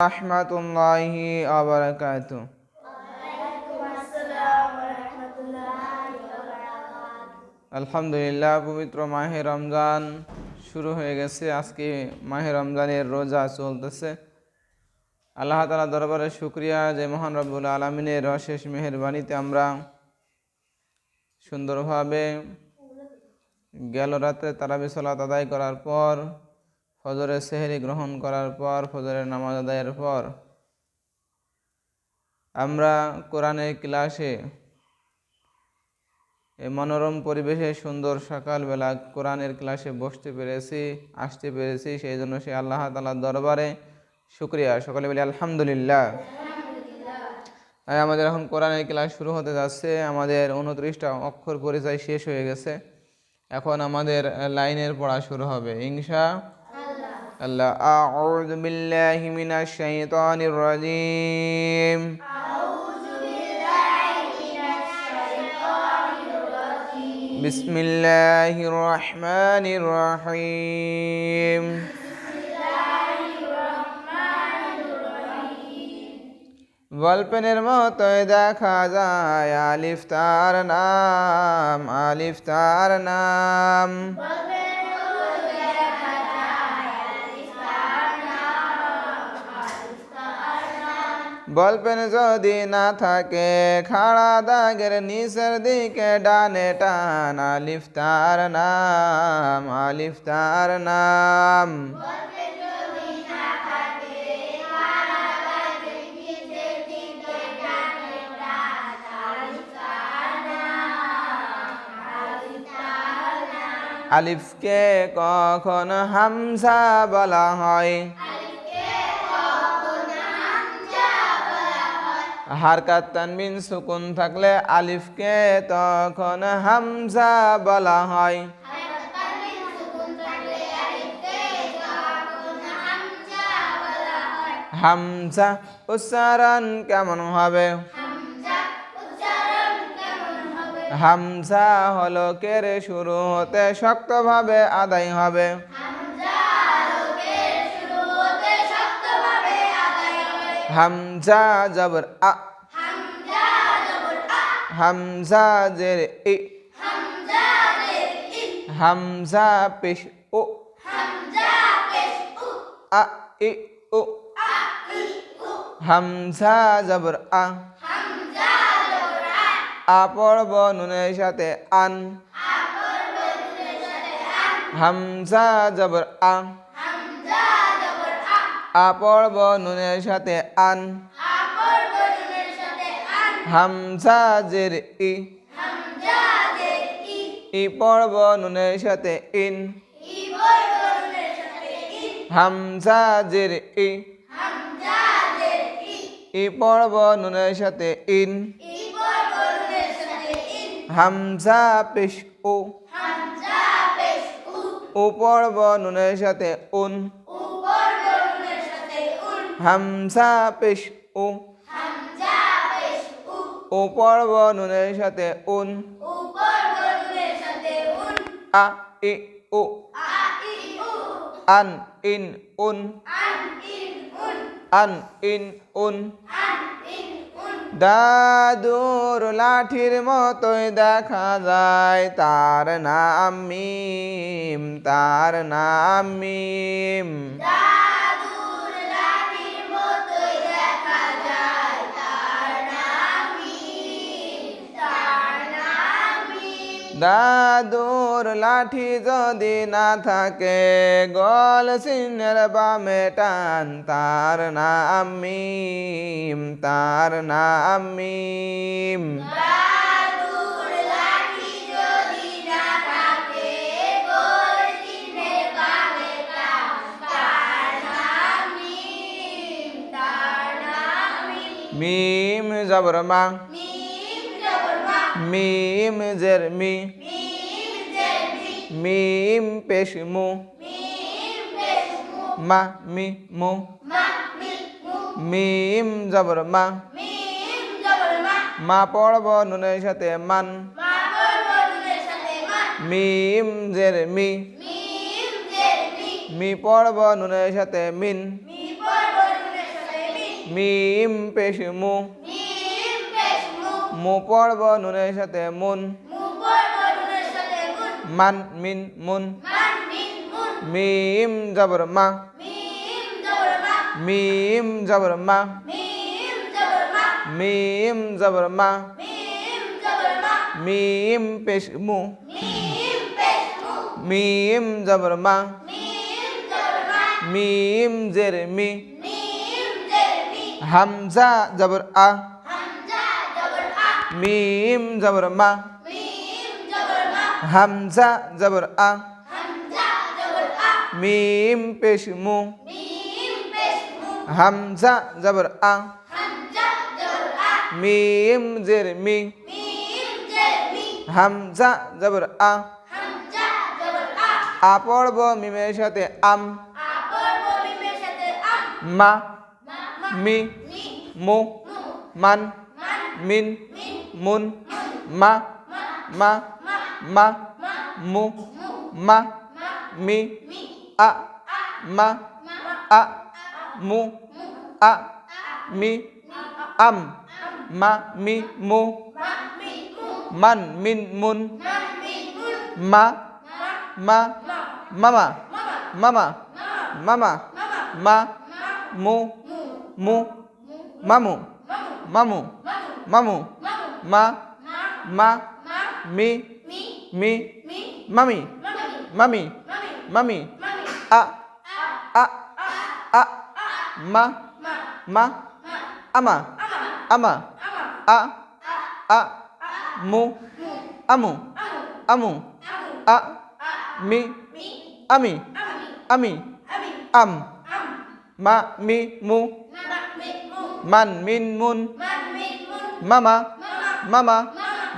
রহমতুল্লাহি আবরাকাত আলহামদুলিল্লাহ, পবিত্র মাহে রমজান শুরু হয়ে গেছে। আজকে মাহে রমজানের রোজা চলতেছে। আল্লাহ তালা দরবারে শুক্রিয়া যে মহান রব্বুল আলমিনের অশেষ মেহেরবানিতে আমরা সুন্দরভাবে গেল রাত্রে তারাবি সালাত আদায় করার পর ফজরের সেহেরি গ্রহণ করার পর, ফজরের নামাজ আদায়ের পর আমরা কোরআনের ক্লাসে এই মনোরম পরিবেশে সুন্দর সকালবেলা কোরআনের ক্লাসে বসতে পেরেছি, আসতে পেরেছি। সেই জন্য সে আল্লাহ তালার দরবারে শুক্রিয়া। সকালে বলি আলহামদুলিল্লাহ। তাই আমাদের এখন কোরআনের ক্লাস শুরু হতে যাচ্ছে। আমাদের উনত্রিশটা অক্ষর পরিচয় শেষ হয়ে গেছে। এখন আমাদের লাইনের পড়া শুরু হবে। ইংসা আল্লাহ আউযু বিল্লাহি মিনাশ শাইতানির রাজিম بسم الله الرحمن الرحيم গল্পের মতোই দেখা যায় আলিফ তার নাম আলিফ তার নাম বলপেন যদি না থাকে, খাড়া দাগের নিচের দিকে ডানে টান, আলিফ তার নাম, আলিফ তার নাম। আলিফকে কখন হামসা বলা হয়? হারকাত তানবিন সুকুন থাকলে আলিফকে তখন হামজা বলা হয়। হামজা উচ্চারণ কেমন হবে? হামজা হলো কেরে শুরু হতে শক্তভাবে আদায় হবে। হামজা জবর আ। হামজা জের ই। হামজা পেশ ও। আ ই ও। হামজা জবর আ। আ পড়ব নুনের সাথে আন। হামজা জবর আ। আ পড়ব নুনের সাথে আন। হামজা জের ই ই। পড়ব নুনের সাথে ইন। হামজা জের ই। ই। পড়ব নুনের সাথে ইন। হামজা পেশ ও ও নুনের সাথে উন। হামজা পেশ ও ও পড়ব নুনের সাথে উন। আ, ই ও আন, ইন, উন। আন, ইন, উন। দাদুর লাঠির মতোই দেখা যায়, তার নাম মিম, তার নাম মিম। দাদুর লাঠি যদি না থাকে গল সিনের বামে টান তার নাম মিম তার নাম মিম। মিম জবর মা। মিম জের মি মিম পেশ মু মা মি মিম জবর মা। মা পড়ব নুনের সাথে মান। মিম জের মি পড়ব নুনের সাথে মিন। মিম পেশ মু মু মু পড়ব নুনের সাথে মুন। মুন মান মিন। মিম জবর মা। মিম জবর মা। মিম জবর মা। মিম পেশ মু। মিম জবর মা। মিম জের মি। হামজা জবর আ। মিম জবর মা। হামজা জবর আ। মিম পেশ মু। হামজা জবর আ। মিম জের মি। হামজা জবর আ। হামজা জবর আ। আ পড়ব মিমের সাথে আম। মি। মু মু। মান। মান। মিন মিন মুন মা মা মা মা মা মা মু মু মা মা মি মি আ আ মা মা আ মু মু আ মি আম মা মি মু মা মি মু মান মিন মুন মা মি মুন মা মা মা মা মামা মামা মামা মামা মা মা মু মু মু মু মামু মামু মামু মামু মামু মামু মা মা মা মা মি মি মি মি মামি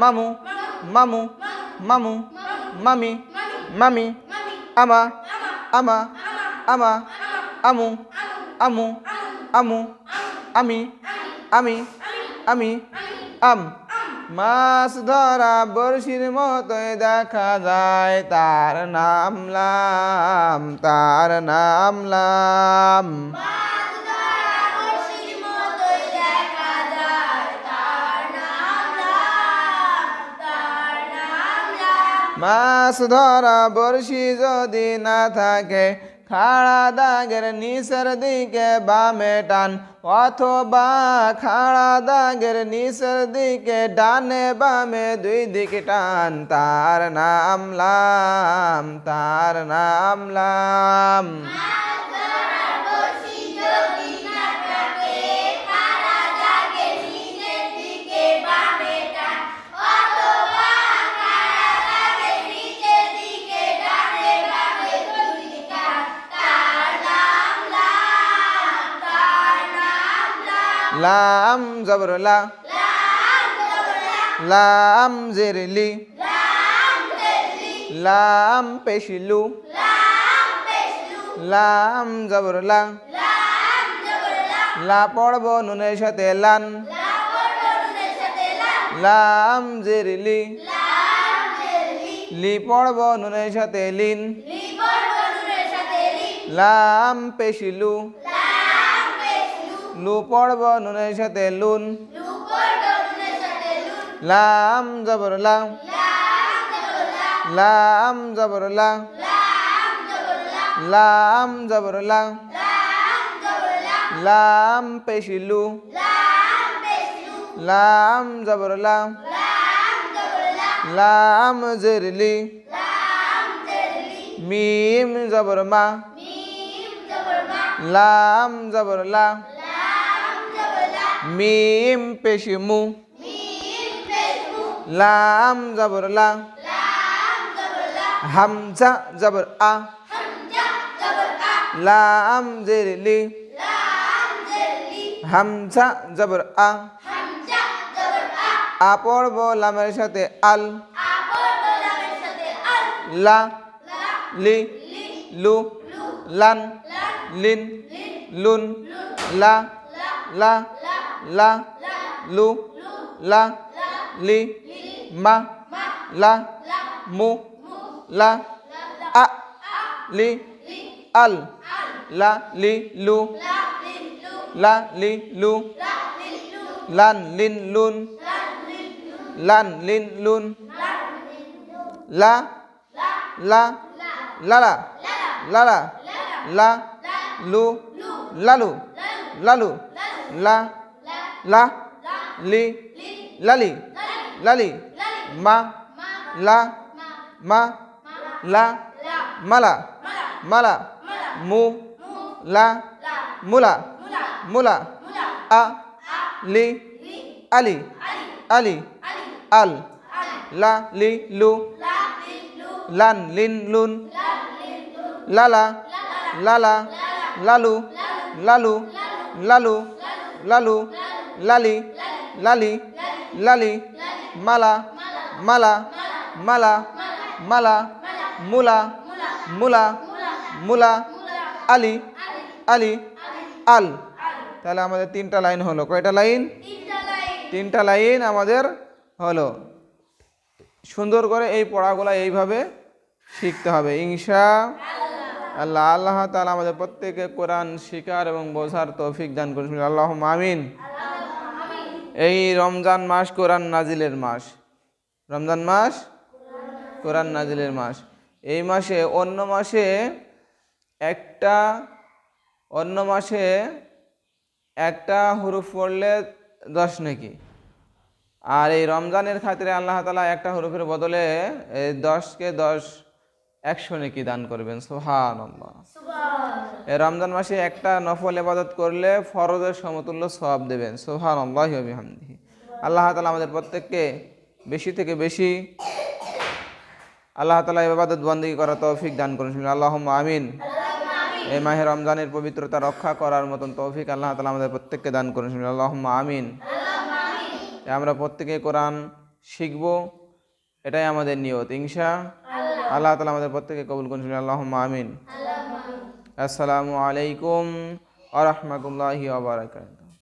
মামি মামি মামি মামি মামি আমা আমা আমা আমা আমু আমু আমু আমু আমি আমি আমি আমি আম আম মা মি মু মা মি মু মান মিন মাছ ধরা বড়শি যদি না থাকে, খাড়া দাগের নিচের দিকে বামে টান, অথবা খাড়া দাগের নিচের দিকে ডানে বামে দুই দিকে টান। তার নাম লাম, তার নাম লাম। লাম জবরলা। লাম জেরলি। লাম পেশিলু। লাম জবরা লা পড়ব নুনের সাথে লান। লাম জেরলি। লি পড়ব নুনের সাথে লিন। লি লাম পেশলু। লু পড়ব নুনের সাথে লুন লাম লাম জবরা লাম লাম জবরা লাম জবরলা। লাম জবরা লাম পেশিলু। লাম পেশলু লাম জবরলা। লাম জেরলি। মিম জবর মা জবরমা। লাম জবরলা। লাম জবরা মিম পেশিমু। লাম জবরা আ হামজা জবর আ। লাম লাম জেলি হামজা জবর আ। হামজা জবর আ আ পড়ব লামের সাথে আল। আপর লা লা লি লি। লু। লু। লিন। লুন। লুন। লা। লা। লা লা লা লা লু লু লা লা লি লি মা মা লা লা মু মু লা লা লা আ আ লি লি আল আল লা লি লু লা লি লু লা লি লু লান লিন লুন লান লিন লুন লা লা লালা লালা লা লু লালু লালু লা লা লি লালি লালি মা লা মা লা মালা মালা মু লা মুলা মুলা আ লি আলি আলি আল লা লি লু লান লিন লুন লালা লালা লালু লালু লালু লালু লালি লালি লালি, মালা মালা মালা মালা, মুলা মুলা মুলা, আলি আলি, আল। তাহলে আমাদের তিনটা লাইন হলো। কয়টা লাইন? তিনটা লাইন আমাদের হলো। সুন্দর করে এই পড়াগুলো এইভাবে শিখতে হবে। ইনশা আল্লাহ। আল্লাহ তাআলা আমাদের প্রত্যেকে কোরআন শিকার এবং বোঝার তৌফিক দান করুন। আল্লাহ আমিন। এই রমজান মাস কোরআন নাজিলের মাস। রমজান মাস? কোরআন নাজিলের মাস। এই মাসে, অন্য মাসে একটা, অন্য মাসে একটা হুরুফ পড়লে দশ নাকি? আর এই রমজানের খাতিরে আল্লাহ তালা একটা হরুফের বদলে এই দশকে দশ একশো নাকি দান করবেন? সোহান এই রমজান মাসে একটা নফল এবাদত করলে ফরজের সমতুল্য সব দেবেন। সোহান আল্লাহ আল্লাহ তালা আমাদের প্রত্যেককে বেশি থেকে বেশি আল্লাহ তালা এবাদত বন্দী করা তৌফিক দান করুন। আল্লাহ আমিন। এই মাহে রমজানের পবিত্রতা রক্ষা করার মতন তৌফিক আল্লাহ তালা আমাদের প্রত্যেককে দান করুন। আল্লাহ আমিন। আমরা প্রত্যেকে কোরআন শিখব এটাই আমাদের নিয়ত। ইনশা আল্লাহ তালা আমাদের প্রত্যেকে কবুল করুন আল্লাহ আমিন। আসসালামু আলাইকুম আ রহমতুল্লাহি আবরাকাত